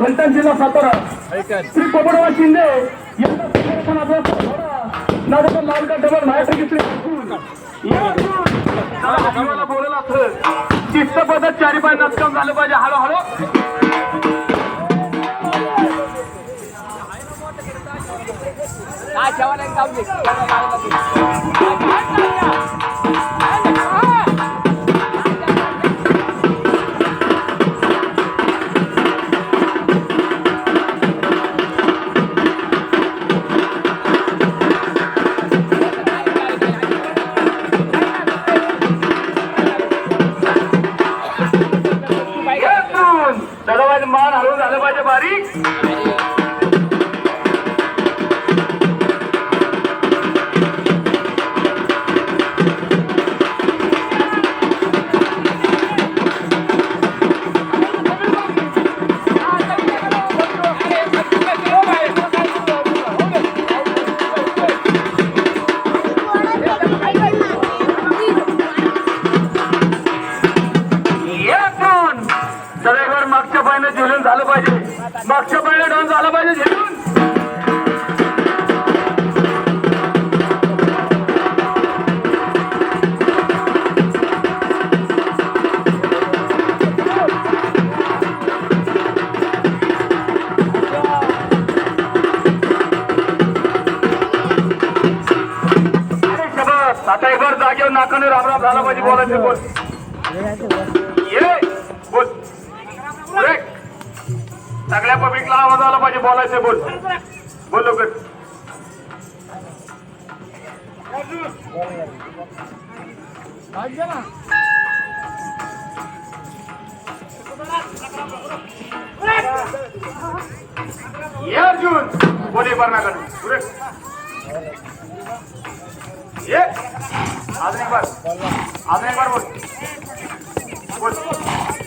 फलटण जिल्हा सातारा श्री पोपडवा शिंदे नाटक लालका डबल शिस्त पद्धत चारी पाय नसकम झालं पाहिजे. हळूहळू. काय ठेवायला जाऊ बार जागेवर नाकाने रामराम झाला पाहिजे बोलायचं बोल. ये बोल. ब्रेक सगळ्या पब्लिकला आवाज आला पाहिजे बोलायचे बोल. बोल लवकर. ये अर्जुन. बोले एक नाकाने ब्रेक ये. अजून एक बार. अजून एक बार बोल. बोल.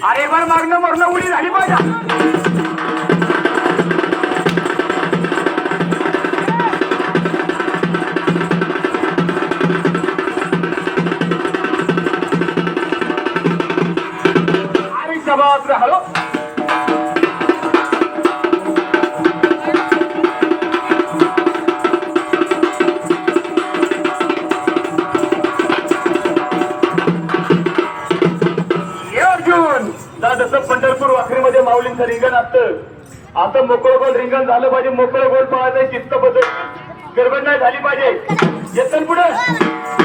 अरे एक बार मागणं मरणं उडी झाली पाहिजे वाखरीमध्ये रिंगण असतं. आता मोकळं गोल रिंगण झालं पाहिजे मोकळं गोल पाहायचं चित्त बदल. गडबड नाही झाली पाहिजे. येतं पुढे.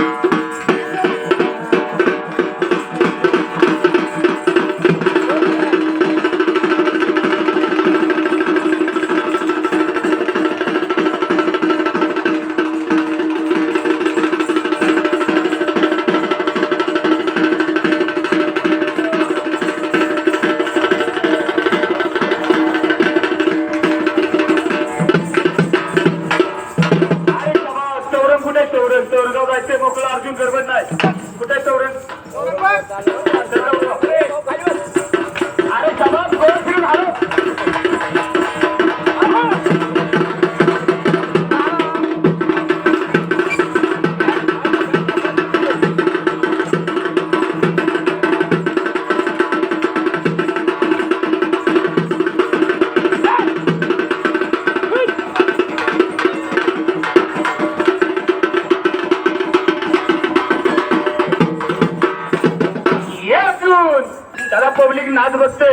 त्याला पब्लिक नाच बसते.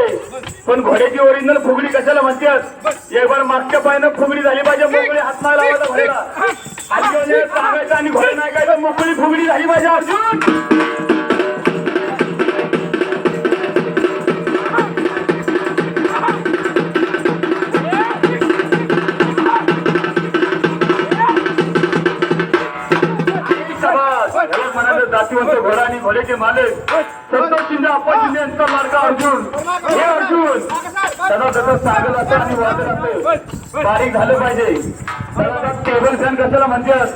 पण घोड्याची ओरिजिनल फुगडी कशाला म्हणतेस एक बार मागच्या पायानं फुगडी झाली पाहिजे मोकळी हात नाही लावायचा घोड्याला. अर्जुन हे सांगायचं आणि घोडे नाही काय मोकळी फुगडी झाली पाहिजे अजून जातीवंत घोडा आणि घोड्याचे मालक. हे अर्जुन सदा तसं सागत असं आणि वाजत असं बारीक झालं पाहिजे. टेबल फॅन कशाला म्हणतात?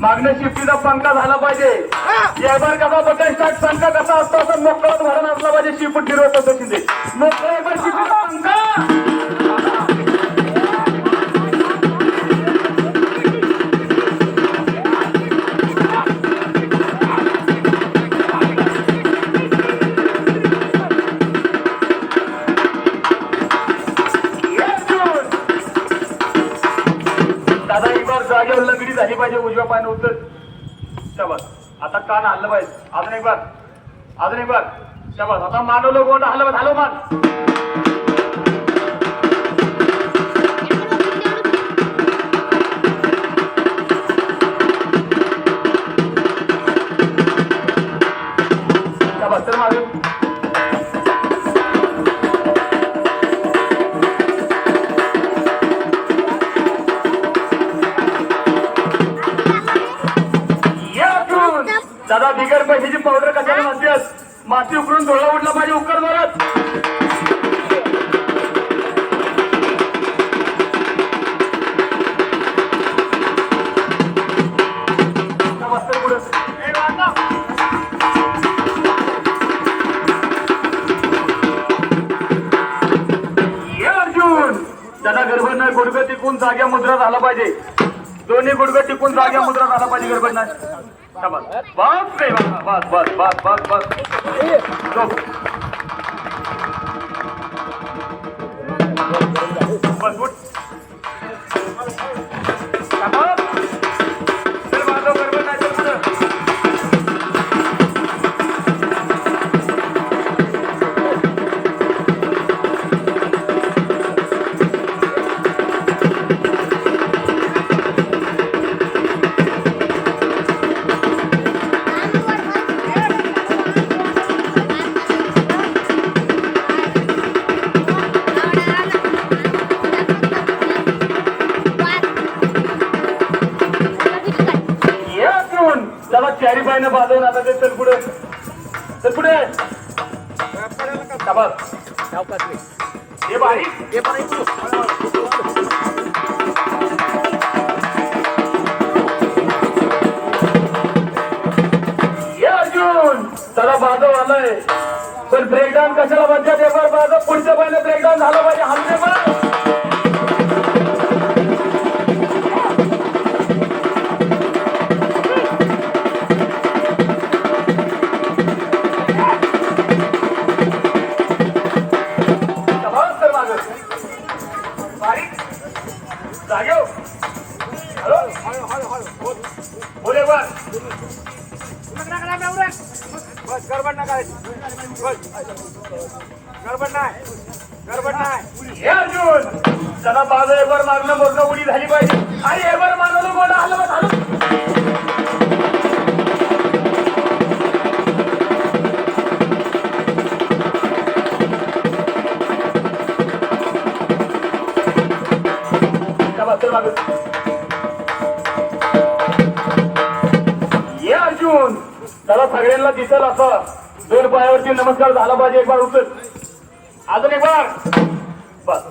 मागण्या शिफ्टीचा पंखा झाला पाहिजे. यावर कसा बघा स्टार्ट पंखा कसा असतो? असं मोकळा धरण असला पाहिजे. शिफ्ट फिरवत असतो शिंदे मोकळा एकदा शिफ्टीचा पंखा. दादा एक बार जागेवर लंगडी झाली पाहिजे उजव्या पायानं उतर. शाबास आता कान हल्लं पाहिजे. अजून एक बार अजून एक बार. शाबास आता मानवलं गोंड हल्लं पाहिजे हॅलो मान दादा बिगर पैशाची पावडर कशाला म्हणतेस माती उकडून डोळा उठला पाहिजे उकर मारत. नमस्ते ये अर्जुन! नाही गुडघं टिकून जाग्या मुद्रा झाला पाहिजे. दोन्ही गुडघं टिकून जाग्या मुद्रा झाला पाहिजे गडबड नाही शाबास. बस रे बाबा, बस बस बस बस बस झोप. बस पायनं बांधून आता ते चल पुढे. चल पुढे. शाबास. हे बारीक ये अर्जुन त्याला बाजव आलाय. पण ब्रेकडाऊन कशाला म्हणतात हे बाजव पुढच्या पाहिजे ब्रेकडाऊन झालं जागेव. हॅलो? बोल बार. बस गडबड नका बस गडबड नाही गडबड नाही हे अर्जुन त्याला बाजू एक बार मागणं मोडणं उडी झाली पाहिजे ये त्याला सगळ्यांना दिसेल असं. दोन पायावरती नमस्कार झाला पाहिजे. एक बार उचल. अजून एक बार. बस.